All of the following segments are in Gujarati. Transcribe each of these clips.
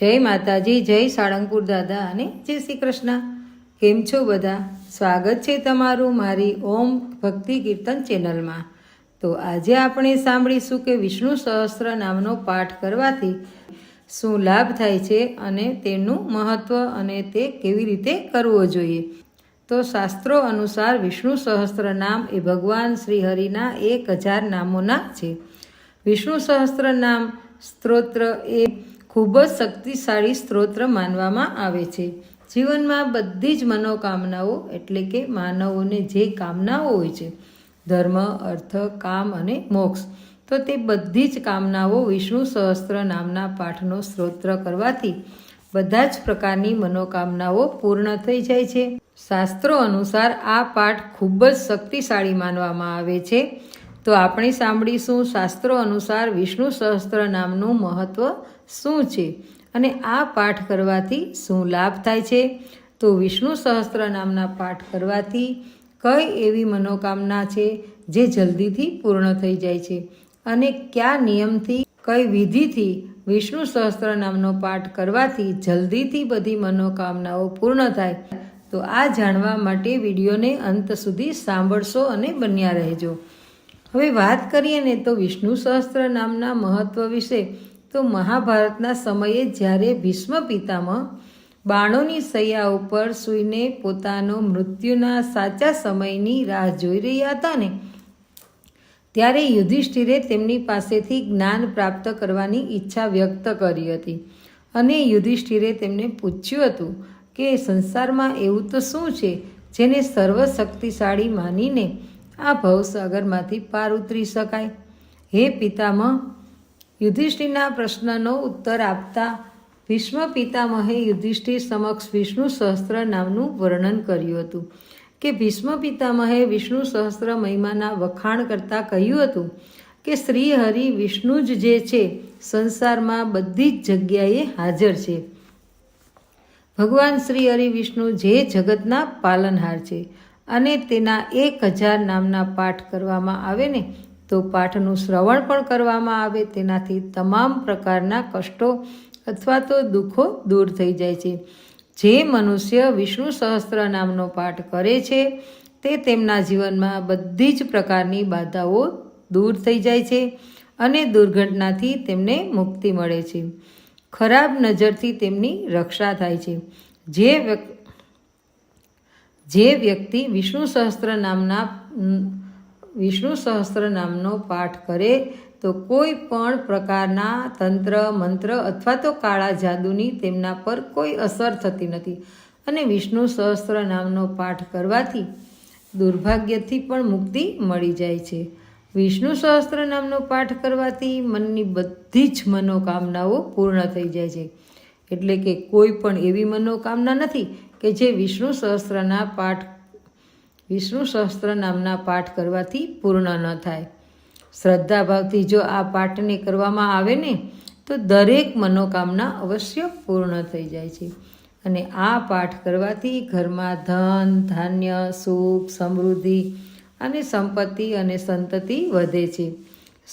જય માતાજી, જય સાળંગપુર દાદા અને જય શ્રી કૃષ્ણ. કેમ છો બધા? સ્વાગત છે તમારું મારી ઓમ ભક્તિ કીર્તન ચેનલમાં. તો આજે આપણે સાંભળીશું કે વિષ્ણુ સહસ્ત્ર નામનો પાઠ કરવાથી શું લાભ થાય છે અને તેનું મહત્ત્વ અને તે કેવી રીતે કરવો જોઈએ. તો શાસ્ત્રો અનુસાર વિષ્ણુ સહસ્ત્ર નામ એ ભગવાન શ્રીહરિના એક હજાર નામોના છે. વિષ્ણુ સહસ્ત્ર નામ સ્ત્રોત્ર એ ખૂબ જ શક્તિશાળી સ્ત્રોત્ર માનવામાં આવે છે. જીવનમાં બધી જ મનોકામનાઓ એટલે કે માનવોને જે કામનાઓ હોય છે, ધર્મ, અર્થ, કામ અને મોક્ષ, તો તે બધી જ કામનાઓ વિષ્ણુ સહસ્ત્ર નામના પાઠનો સ્ત્રોત્ર કરવાથી બધા જ પ્રકારની મનોકામનાઓ પૂર્ણ થઈ જાય છે. શાસ્ત્રો અનુસાર આ પાઠ ખૂબ જ શક્તિશાળી માનવામાં આવે છે. તો આપણે સાંભળીશું શાસ્ત્રો અનુસાર વિષ્ણુ સહસ્ત્ર નામનું મહત્ત્વ શું છે અને આ પાઠ કરવાથી શું લાભ થાય છે? તો વિષ્ણુ સહસ્ત્ર નામના પાઠ કરવાથી કઈ એવી મનોકામના છે જે જલ્દીથી પૂર્ણ થઈ જાય છે? અને કયા નિયમથી, કઈ વિધિથી વિષ્ણુ સહસ્ત્ર નામનો પાઠ કરવાથી જલ્દીથી બધી મનોકામનાઓ પૂર્ણ થાય? તો આ જાણવા માટે વિડીયોને અંત સુધી સાંભળશો અને બન્યા રહેજો. હવે વાત કરીએ ને તો વિષ્ણુ સહસ્ત્ર નામના મહત્વ વિશે. તો મહાભારતના સમયે જ્યારે ભીષ્મ પિતામહ બાણોની સૈયા ઉપર સૂઈને પોતાનો મૃત્યુના સાચા સમયની રાહ જોઈ રહ્યા હતા ને, ત્યારે યુધિષ્ઠિરે તેમની પાસેથી જ્ઞાન પ્રાપ્ત કરવાની ઈચ્છા વ્યક્ત કરી હતી. અને યુધિષ્ઠિરે તેમને પૂછ્યું હતું કે, સંસારમાં એવું તો શું છે જેને સર્વશક્તિશાળી માનીને આ ભવસાગરમાંથી પાર ઉતરી શકાય? હે પિતામહ યુધિષ્ઠિરના પ્રશ્નનો ઉત્તર આપતા ભીષ્મ પિતામહે યુધિષ્ઠિર સમક્ષ વિષ્ણુ સહસ્ત્ર નામનું વર્ણન કર્યું હતું. કે ભીષ્મ પિતામહે વિષ્ણુ સહસ્ત્ર મહિમાના વખાણ કરતાં કહ્યું હતું કે શ્રી હરિ વિષ્ણુ જ જે છે, સંસારમાં બધી જ જગ્યાએ હાજર છે. ભગવાન શ્રી હરિ વિષ્ણુ જે જગતના પાલનહાર છે અને તેના એક હજાર નામના પાઠ કરવામાં આવે ને તો પાઠનું શ્રવણ પણ કરવામાં આવે, તેનાથી તમામ પ્રકારના કષ્ટો અથવા તો દુઃખો દૂર થઈ જાય છે. જે મનુષ્ય વિષ્ણુ સહસ્ત્ર નામનો પાઠ કરે છે, તે તેમના જીવનમાં બધી જ પ્રકારની બાધાઓ દૂર થઈ જાય છે અને દુર્ઘટનાથી તેમને મુક્તિ મળે છે. ખરાબ નજરથી તેમની રક્ષા થાય છે. જે વ્યક્તિ જે વ્યક્તિ વિષ્ણુ સહસ્ત્ર નામના વિષ્ણુ સહસ્ત્ર નામનો પાઠ કરે તો કોઈ પણ પ્રકારના તંત્ર, મંત્ર અથવા તો કાળા જાદુની તેમના પર કોઈ અસર થતી નથી. અને વિષ્ણુ સહસ્ત્ર નામનો પાઠ કરવાથી દુર્ભાગ્યથી પણ મુક્તિ મળી જાય છે. વિષ્ણુ સહસ્ત્ર નામનો પાઠ કરવાથી મનની બધી જ મનોકામનાઓ પૂર્ણ થઈ જાય છે. એટલે કે કોઈ પણ એવી મનોકામના નથી કે જે વિષ્ણુ સહસ્ત્રના પાઠ વિષ્ણુ સહસ્ત્ર નામના પાઠ કરવાથી પૂર્ણ ન થાય. શ્રદ્ધાભાવથી જો આ પાઠને કરવામાં આવે ને, તો દરેક મનોકામના અવશ્ય પૂર્ણ થઈ જાય છે. અને આ પાઠ કરવાથી ઘરમાં ધન, ધાન્ય, સુખ, સમૃદ્ધિ અને સંપત્તિ અને સંતતિ વધે છે.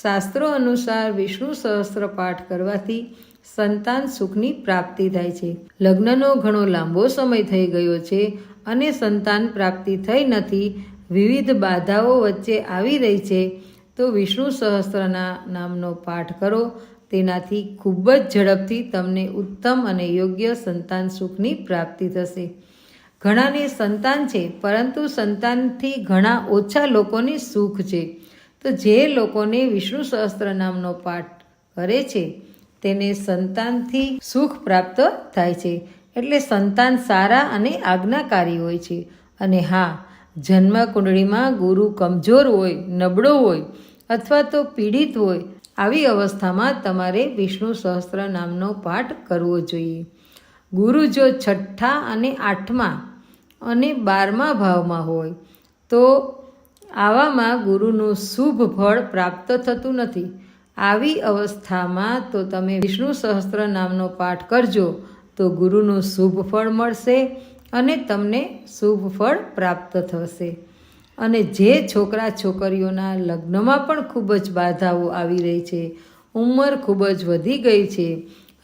શાસ્ત્રો અનુસાર વિષ્ણુ સહસ્ત્ર પાઠ કરવાથી સંતાન સુખની પ્રાપ્તિ થાય છે. લગ્નનો ઘણો લાંબો સમય થઈ ગયો છે. અને સંતાન પ્રાપ્તિ થઈ નથી, વિવિધ બાધાઓ વચ્ચે આવી રહી છે, તો વિષ્ણુ સહસ્ત્રના નામનો પાઠ કરો. તેનાથી ખૂબ જ ઝડપથી તમને ઉત્તમ અને યોગ્ય સંતાન સુખની પ્રાપ્તિ થશે. ઘણાને સંતાન છે, પરંતુ સંતાનથી ઘણા ઓછા લોકોને સુખ છે. તો જે લોકોને વિષ્ણુ સહસ્ત્ર નામનો પાઠ કરે છે, તેને સંતાનથી સુખ પ્રાપ્ત થાય છે. એટલે સંતાન સારા અને આજ્ઞાકારી હોય છે. અને હા જન્મ કુંડળીમાં ગુરુ કમજોર હોય, નબળો હોય અથવા તો પીડિત હોય, આવી અવસ્થામાં તમારે વિષ્ણુ સહસ્ત્ર નામનો પાઠ કરવો જોઈએ. ગુરુ જો છઠ્ઠા અને આઠમા અને બારમા ભાવમાં હોય, તો આવામાં ગુરુનું શુભ ફળ પ્રાપ્ત થતું નથી. આવી અવસ્થામાં તો તમે વિષ્ણુ સહસ્ત્ર નામનો પાઠ કરજો તો ગુરુનું શુભ ફળ મળશે અને તમને શુભ ફળ પ્રાપ્ત થશે. અને જે છોકરા છોકરીઓના લગ્નમાં પણ ખૂબ જ બાધાઓ આવી રહી છે, ઉંમર ખૂબ જ વધી ગઈ છે,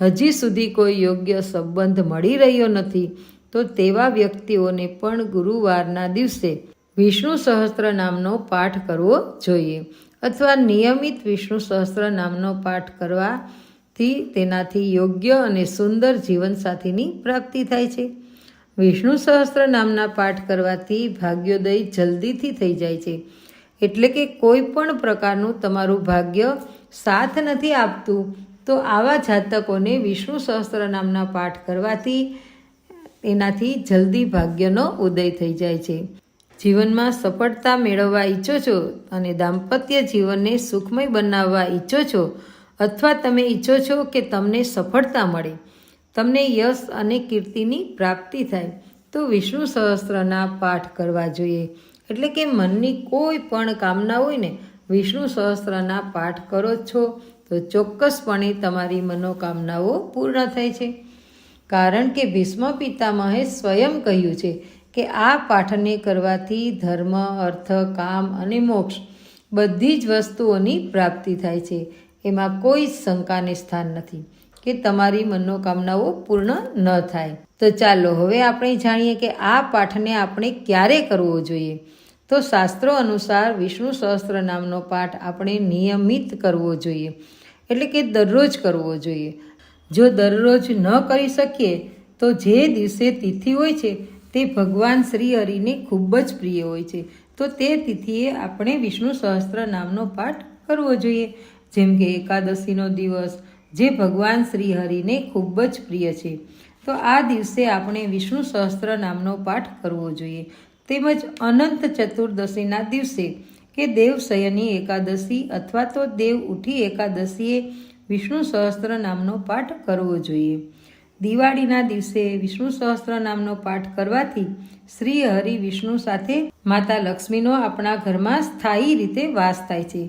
હજી સુધી કોઈ યોગ્ય સંબંધ મળી રહ્યો નથી, તો તેવા વ્યક્તિઓને પણ ગુરુવારના દિવસે વિષ્ણુ સહસ્ત્ર નામનો પાઠ કરવો જોઈએ. અથવા નિયમિત વિષ્ણુ સહસ્ત્ર નામનો પાઠ કરવાથી તેનાથી યોગ્ય અને સુંદર જીવનસાથીની પ્રાપ્તિ થાય છે. વિષ્ણુ સહસ્ત્ર નામના પાઠ કરવાથી ભાગ્યોદય જલ્દીથી થઈ જાય છે. એટલે કે કોઈ પણ પ્રકારનું તમારું ભાગ્ય સાથ નથી આપતું, તો આવા જાતકોને વિષ્ણુ સહસ્ત્ર નામના પાઠ કરવાથી એનાથી જલ્દી ભાગ્યનો ઉદય થઈ જાય છે. જીવનમાં સફળતા મેળવવા ઈચ્છો છો અને દાંપત્ય જીવનને સુખમય બનાવવા ઈચ્છો છો અથવા તમે ઈચ્છો છો કે તમને સફળતા મળે, તમને યશ અને કીર્તિની પ્રાપ્તિ થાય, તો વિષ્ણુ સહસ્ત્રના પાઠ કરવા જોઈએ. એટલે કે મનની કોઈ પણ કામના હોય ને, વિષ્ણુ સહસ્ત્રના પાઠ કરો છો, તો ચોક્કસપણે તમારી મનોકામનાઓ પૂર્ણ થાય છે. કારણ કે ભીષ્મ પિતામહે સ્વયં કહ્યું છે કે આ પાઠને કરવાથી ધર્મ, અર્થ, કામ અને મોક્ષ બધી જ વસ્તુઓની પ્રાપ્તિ થાય છે. એમાં કોઈ શંકાને સ્થાન નથી કે તમારી મનોકામનાઓ પૂર્ણ ન થાય. તો ચાલો હવે આપણે જાણીએ કે આ પાઠને આપણે ક્યારે કરવો જોઈએ. તો શાસ્ત્રો અનુસાર વિષ્ણુ સહસ્ત્ર નામનો પાઠ આપણે નિયમિત કરવો જોઈએ. એટલે કે દરરોજ કરવો જોઈએ. જો દરરોજ ન કરી શકીએ, તો જે દિવસે તિથિ હોય છે, તે ભગવાન શ્રી હરિને ખૂબ જ પ્રિય હોય છે. તો તે તિથિએ આપણે વિષ્ણુ સહસ્ત્ર નામનો પાઠ કરવો જોઈએ. જેમ કે એકાદશીનો દિવસ, જે ભગવાન શ્રી હરિને ખૂબ જ પ્રિય છે. તો આ દિવસે આપણે વિષ્ણુ સહસ્ત્ર નામનો પાઠ કરવો જોઈએ. તેમજ અનંત ચતુર્દશીના દિવસે કે દેવશયની એકાદશી અથવા તો દેવ ઉઠી એકાદશીએ વિષ્ણુ સહસ્ત્ર નામનો પાઠ કરવો જોઈએ. દિવાળીના દિવસે વિષ્ણુ સહસ્ત્ર નામનો પાઠ કરવાથી શ્રી હરિ વિષ્ણુ સાથે માતા લક્ષ્મીનો આપણા ઘરમાં સ્થાયી રીતે વાસ થાય છે.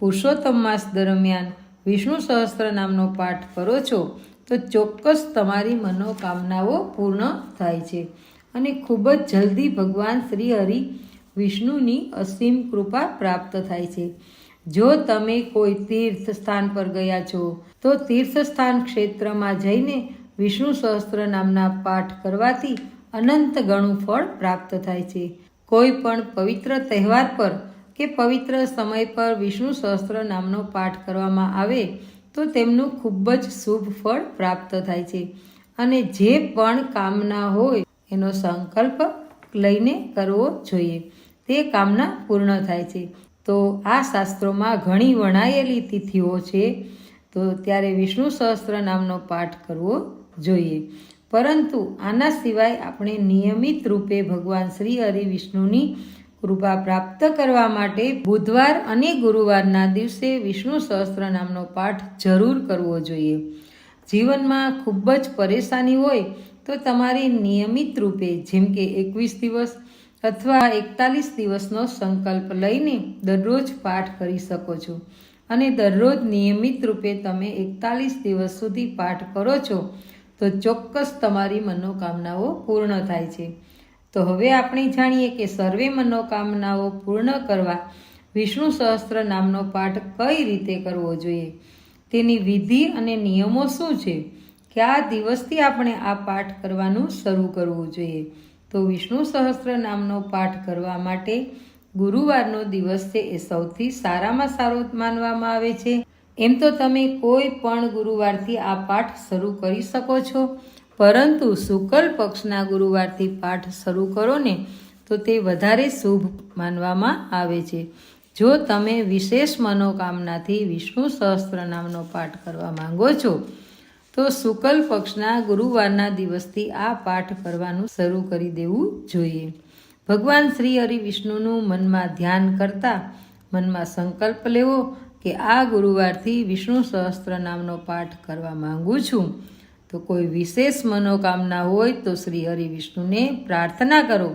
પુરુષોત્તમ માસ દરમિયાન વિષ્ણુ સહસ્ત્ર નામનો પાઠ કરો છો, તો ચોક્કસ તમારી મનોકામનાઓ પૂર્ણ થાય છે. અને ખૂબ જ જલ્દી ભગવાન શ્રી હરિ વિષ્ણુની અસીમ કૃપા પ્રાપ્ત થાય છે. જો તમે કોઈ તીર્થ સ્થાન પર ગયા છો, તો તીર્થ સ્થાન ક્ષેત્રમાં જઈને વિષ્ણુ સહસ્ત્ર નામના પાઠ કરવાથી અનંત ગણું ફળ પ્રાપ્ત થાય છે. કોઈ પણ પવિત્ર તહેવાર પર કે પવિત્ર સમય પર વિષ્ણુ સહસ્ત્ર નામનો પાઠ કરવામાં આવે, તો તેમનું ખૂબ જ શુભ ફળ પ્રાપ્ત થાય છે. અને જે પણ કામના હોય, એનો સંકલ્પ લઈને કરવો જોઈએ. તે કામના પૂર્ણ થાય છે. તો આ શાસ્ત્રોમાં ઘણી વણાયેલી તિથિઓ છે. તો ત્યારે વિષ્ણુ સહસ્ત્ર નામનો પાઠ કરવો જોઈએ. પરંતુ આના સિવાય આપણે નિયમિત રૂપે ભગવાન શ્રી હરિ વિષ્ણુની કૃપા પ્રાપ્ત કરવા માટે બુધવાર અને ગુરુવારના દિવસે વિષ્ણુ સહસ્ત્ર નામનો પાઠ જરૂર કરવો જોઈએ. જીવનમાં ખૂબ જ પરેશાની હોય તો તમારે નિયમિત રૂપે જેમ કે એકવીસ દિવસ અથવા એકતાલીસ દિવસનો સંકલ્પ લઈને દરરોજ પાઠ કરી શકો છો. અને દરરોજ નિયમિત રૂપે તમે એકતાલીસ દિવસ સુધી પાઠ કરો છો તો ચોક્કસ તમારી મનોકામનાઓ પૂર્ણ થાય છે. તો હવે આપણે જાણીએ કે સર્વે મનોકામનાઓ પૂર્ણ કરવા વિષ્ણુ સહસ્ત્ર નામનો પાઠ કઈ રીતે કરવો જોઈએ? તેની વિધિ અને નિયમો શું છે? કયા દિવસથી આપણે આ પાઠ કરવાનું શરૂ કરવું જોઈએ. તો વિષ્ણુ સહસ્ત્ર નામનો પાઠ કરવા માટે ગુરુવારનો દિવસ છે એ સૌથી સારામાં સારો માનવામાં આવે છે. એમ તો તમે કોઈ પણ ગુરુવારથી આ પાઠ શરૂ કરી શકો છો. પરંતુ શુકલ પક્ષના ગુરુવારથી પાઠ શરૂ કરો ને, તો તે વધારે શુભ માનવામાં આવે છે. જો તમે વિશેષ મનોકામનાથી વિષ્ણુ સહસ્ત્ર નામનો પાઠ કરવા માંગો છો, તો શુકલ પક્ષના ગુરુવારના દિવસથી આ પાઠ કરવાનું શરૂ કરી દેવું જોઈએ. ભગવાન શ્રી હરિ વિષ્ણુનું મનમાં ધ્યાન કરતા મનમાં સંકલ્પ લેવો કે આ ગુરુવારથી વિષ્ણુ સહસ્ત્ર નામનો પાઠ કરવા માંગુ છું. તો કોઈ વિશેષ મનોકામના હોય તો શ્રી હરિ વિષ્ણુને પ્રાર્થના કરો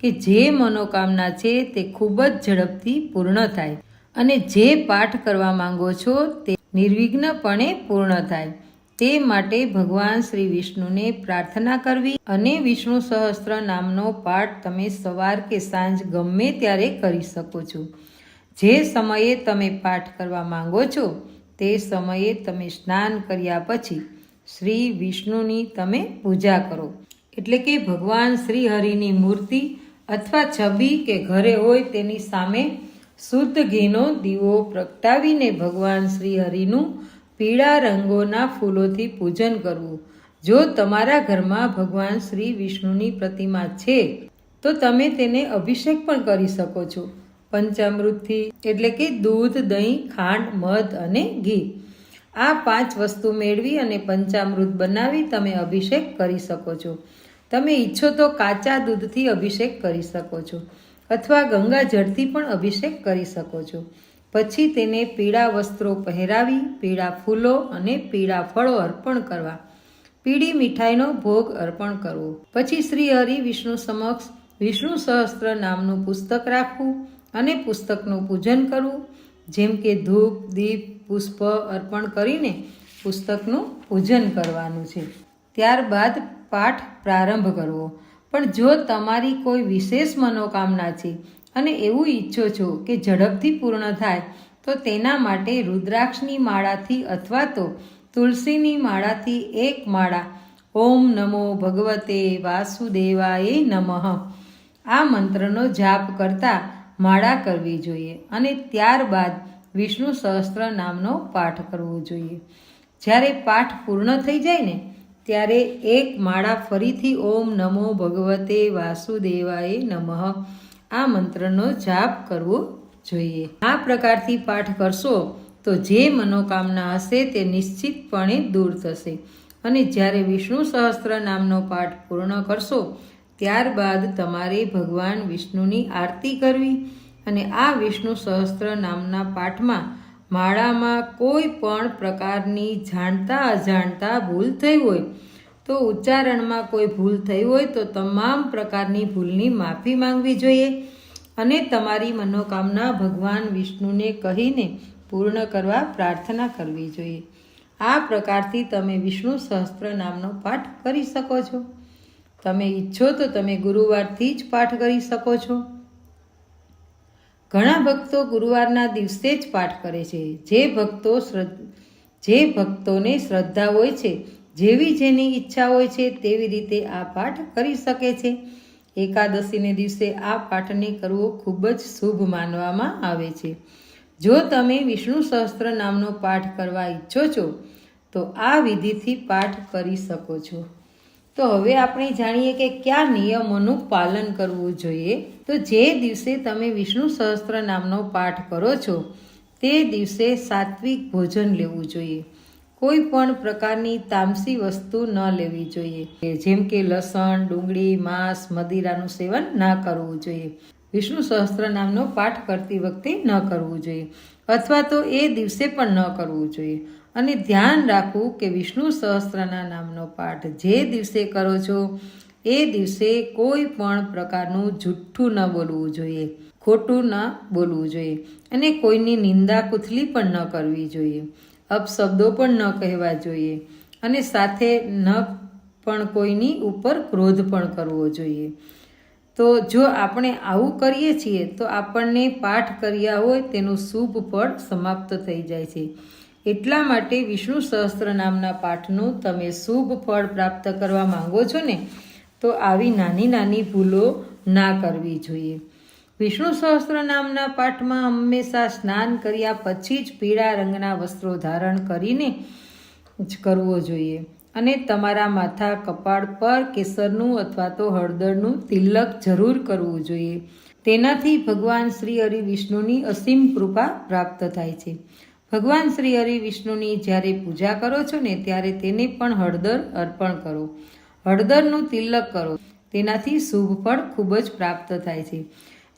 કે જે મનોકામના છે તે ખૂબ જ ઝડપથી પૂર્ણ થાય અને જે પાઠ કરવા માંગો છો તે નિર્વિઘ્નપણે પૂર્ણ થાય. તે માટે ભગવાન શ્રી વિષ્ણુને પ્રાર્થના કરવી અને વિષ્ણુ સહસ્ત્ર નામનો પાઠ તમે સવાર કે સાંજ ગમે ત્યારે કરી શકો છો. જે સમયે તમે પાઠ કરવા માંગો છો તે સમયે તમે સ્નાન કર્યા પછી શ્રી વિષ્ણુની તમે પૂજા કરો. એટલે કે ભગવાન શ્રી હરિની મૂર્તિ અથવા છબી કે ઘરે હોય તેની સામે શુદ્ધ ઘીનો દીવો પ્રગટાવીને ભગવાન શ્રી હરિનું પીળા રંગોના ફૂલોથી પૂજન કરવું. જો તમારા ઘરમાં ભગવાન શ્રી વિષ્ણુની પ્રતિમા છે, તો તમે તેને અભિષેક પણ કરી શકો છો. પંચામૃતથી એટલે કે દૂધ, દહીં, ખાંડ, મધ અને ઘી. આ પાંચ વસ્તુ મેળવી અને પંચામૃત બનાવી તમે અભિષેક કરી શકો છો. તમે ઈચ્છો તો કાચા દૂધથી અભિષેક કરી શકો છો અથવા ગંગા જળથી પણ અભિષેક કરી શકો છો. પછી તેને પીળા વસ્ત્રો પહેરાવી, પીળા ફૂલો અને પીળા ફળો અર્પણ કરવા. પીળી મીઠાઈનો ભોગ અર્પણ કરવો. પછી શ્રી હરિ વિષ્ણુ સમક્ષ વિષ્ણુ સહસ્ત્ર નામનું પુસ્તક રાખવું અને પુસ્તકનું પૂજન કરવું, જેમ કે ધૂપ, દીપ પુષ્પ અર્પણ કરીને પુસ્તકનું પૂજન કરવાનું છે. ત્યારબાદ પાઠ પ્રારંભ કરવો. પણ જો તમારી કોઈ વિશેષ મનોકામના છે અને એવું ઈચ્છો છો કે ઝડપથી પૂર્ણ થાય, તો તેના માટે રુદ્રાક્ષની માળાથી અથવા તો તુલસીની માળાથી એક માળા ઓમ નમો ભગવતે વાસુદેવાય નમઃ. આ મંત્રનો જાપ કરતા માળા કરવી જોઈએ અને ત્યારબાદ વિષ્ણુ સહસ્ત્ર નામનો પાઠ કરવો જોઈએ. જ્યારે પાઠ પૂર્ણ થઈ જાય ને, ત્યારે એક માળા ફરીથી ઓમ નમો ભગવતે વાસુદેવાય નમઃ. આ મંત્રનો જાપ કરવો જોઈએ. આ પ્રકારથી પાઠ કરશો તો જે મનોકામના હશે તે નિશ્ચિતપણે દૂર થશે. અને જ્યારે વિષ્ણુ સહસ્ત્ર નામનો પાઠ પૂર્ણ કરશો, ત્યારબાદ તમારે ભગવાન વિષ્ણુની આરતી કરવી. અને આ વિષ્ણુ સહસ્ત્ર નામના પાઠમાં માળામાં કોઈ પણ પ્રકારની જાણતા અજાણતા ભૂલ થઈ હોય, તો ઉચ્ચારણમાં કોઈ ભૂલ થઈ હોય, તો તમામ પ્રકારની ભૂલની માફી માંગવી જોઈએ અને તમારી મનોકામના ભગવાન વિષ્ણુને કહીને પૂર્ણ કરવા પ્રાર્થના કરવી જોઈએ. આ પ્રકારથી તમે વિષ્ણુ સહસ્ત્ર નામનો પાઠ કરી શકો છો. તમે ઈચ્છો તો તમે ગુરુવારથી જ પાઠ કરી શકો છો. ઘણા ભક્તો ગુરુવારના દિવસે જ પાઠ કરે છે. જે ભક્તો જે ભક્તોને શ્રદ્ધા હોય છે, જેવી જેની ઈચ્છા હોય છે, તેવી રીતે આ પાઠ કરી શકે છે. એકાદશીને દિવસે આ પાઠને કરવો ખૂબ જ શુભ માનવામાં આવે છે. જો તમે વિષ્ણુ સહસ્ત્ર નામનો પાઠ કરવા ઈચ્છો છો, તો આ વિધિથી પાઠ કરી શકો છો. તો હવે આપણે જાણીએ કે કયા નિયમોનું પાલન કરવું જોઈએ. તો જે દિવસે તમે વિષ્ણુ સહસ્ત્ર નામનો પાઠ કરો છો, તે દિવસે સાત્વિક ભોજન લેવું જોઈએ. કોઈ પણ પ્રકારની તામસી વસ્તુ ન લેવી જોઈએ. જેમ કે લસણ, ડુંગળી, માંસ, મદિરાનું સેવન ના કરવું જોઈએ. વિષ્ણુ સહસ્ત્ર નામનો પાઠ કરતી વખતે ન કરવું જોઈએ. અથવા તો એ દિવસે પણ ન કરવું જોઈએ. અને ધ્યાન રાખવું કે વિષ્ણુ સહસ્ત્રના નામનો પાઠ જે દિવસે કરો છો, એ દિવસે કોઈ પણ પ્રકારનું જુઠ્ઠું ન બોલવું જોઈએ, ખોટું ન બોલવું જોઈએ અને કોઈની નિંદા કુથલી પણ ન કરવી જોઈએ, અપશબ્દો પણ ન કહેવા જોઈએ અને સાથે ન પણ કોઈની ઉપર ક્રોધ પણ કરવો જોઈએ. તો જો આપણે આવું કરીએ છીએ, તો આપણને પાઠ કર્યા હોય તેનું શુભ ફળ સમાપ્ત થઈ જાય છે. એટલા માટે વિષ્ણુ સહસ્ત્ર નામના પાઠનું તમે શુભ ફળ પ્રાપ્ત કરવા માંગો છો ને, તો આવી નાની નાની ભૂલો ના કરવી જોઈએ. વિષ્ણુ સહસ્ત્ર નામના પાઠમાં હંમેશા સ્નાન કર્યા પછી જ પીળા રંગના વસ્ત્રો ધારણ કરીને જ કરવો જોઈએ. અને તમારા માથા, કપાળ પર કેસરનું અથવા તો હળદરનું તિલક જરૂર કરવું જોઈએ. તેનાથી ભગવાન શ્રી હરિ વિષ્ણુની અસીમ કૃપા પ્રાપ્ત થાય છે. ભગવાન શ્રી હરિ વિષ્ણુની જ્યારે પૂજા કરો છો ને, ત્યારે તેને પણ હળદર અર્પણ કરો. હળદરનું તિલક કરો. તેનાથી શુભ ફળ ખૂબ જ પ્રાપ્ત થાય છે.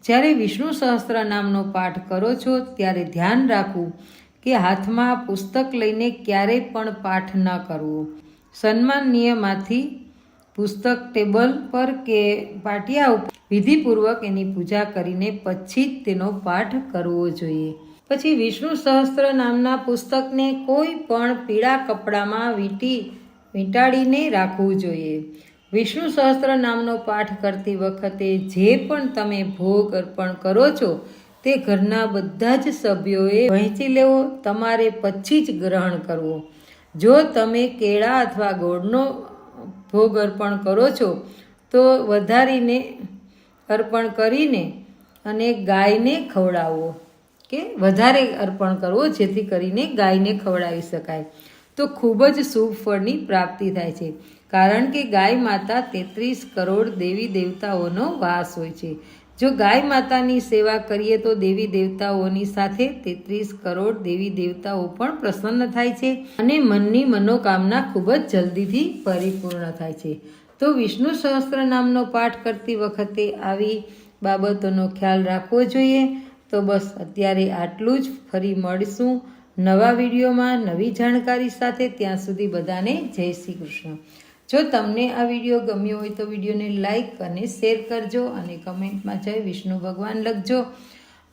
જ્યારે વિષ્ણુ સહસ્ત્ર નામનો પાઠ કરો છો, ત્યારે ધ્યાન રાખવું કે હાથમાં પુસ્તક લઈને ક્યારેય પણ પાઠ ન કરવો. સન્માનનીયમાંથી પુસ્તક ટેબલ પર કે પાટિયા ઉપર વિધિપૂર્વક એની પૂજા કરીને પછી જ તેનો પાઠ કરવો જોઈએ. પછી વિષ્ણુ સહસ્ત્ર નામના પુસ્તકને કોઈ પણ પીળા કપડામાં વીંટી વીંટાળીને રાખવું જોઈએ. વિષ્ણુ સહસ્ત્ર નામનો પાઠ કરતી વખતે જે પણ તમે ભોગ અર્પણ કરો છો, તે ઘરના બધા જ સભ્યોએ વહેંચી લેવો, તમારે પછી જ ગ્રહણ કરવો. જો તમે કેળા અથવા ગોળનો ભોગ અર્પણ કરો છો, તો વધારીને અર્પણ કરીને અને ગાયને ખવડાવવો કે વધારે અર્પણ કરવો જેથી કરીને ગાયને ખવડાવી શકાય. તો ખૂબ જ શુભ ફળની પ્રાપ્તિ થાય છે. કારણ કે ગાય માતા તેત્રીસ કરોડ દેવી દેવતાઓનો વાસ હોય છે. જો ગાય માતાની સેવા કરીએ તો દેવી દેવતાઓની સાથે તેત્રીસ કરોડ દેવી દેવતાઓ પણ પ્રસન્ન થાય છે અને મનની મનોકામના ખૂબ જ જલ્દીથી પરિપૂર્ણ થાય છે. તો વિષ્ણુ સહસ્ત્ર નામનો પાઠ કરતી વખતે આવી બાબતોનો ખ્યાલ રાખવો જોઈએ. તો બસ અત્યારે આટલું જ. ફરી મળીશું નવા વિડીયોમાં, નવી જાણકારી સાથે. ત્યાં સુધી બધાને જય શ્રી કૃષ્ણ. જો તમને આ વીડિયો ગમ્યો હોય તો વિડીયોને લાઈક અને શેર કરજો અને કમેન્ટમાં જય વિષ્ણુ ભગવાન લખજો.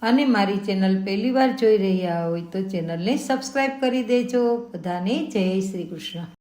અને મારી ચેનલ પહેલી વાર જોઈ રહ્યા હોય તો ચેનલને સબસ્ક્રાઈબ કરી દેજો. બધાને જય શ્રી કૃષ્ણ.